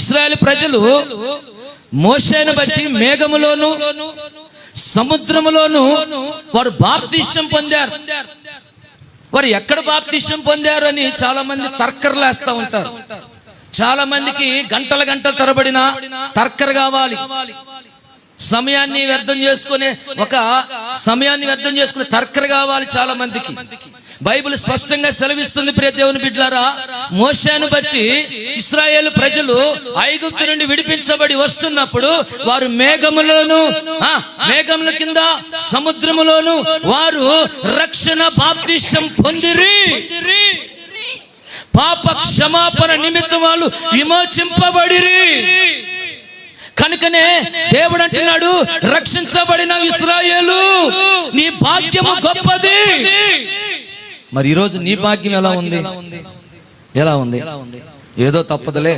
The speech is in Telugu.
ఇస్రాయల్ ప్రజలు మోషేను బట్టి మేఘములోను సముద్రములోను వారు బాప్తిష్యం పొందారు. వారు ఎక్కడ బాప్తిష్యం పొందారు అని చాలా మంది తర్కర్లేస్తా ఉంటారు. చాలా మందికి గంటల గంటల తరబడిన తర్కర్ కావాలి. సమయాన్ని వ్యర్థం చేసుకునే ఒక సమయాన్ని వ్యర్థం చేసుకునే తర్కర్ కావాలి చాలా మందికి బైబిల్ స్పష్టంగా సెలవిస్తుంది ప్రియ దేవుని బిడ్లారా మోషాను బట్టి ఇస్రాయేల్ ప్రజలు ఐగుప్తు నుండి విడిపించబడి వస్తున్నప్పుడు వారు మేఘములను ఆ, మేఘముల కింద సముద్రములోను వారు రక్షణ బాప్తిష్యం పొందిరి. పాప క్షమాపణ నిమిత్తం వాళ్ళు విమోచింపబడిరి. కనుకనే దేవుడు అంటున్నాడు రక్షించబడిన ఇస్రాయేలు నీ భాగ్యము గొప్పది. మరి ఈరోజు నీ భాగ్యం ఎలా ఉంది? ఎలా ఉంది? ఏదో తప్పదులే.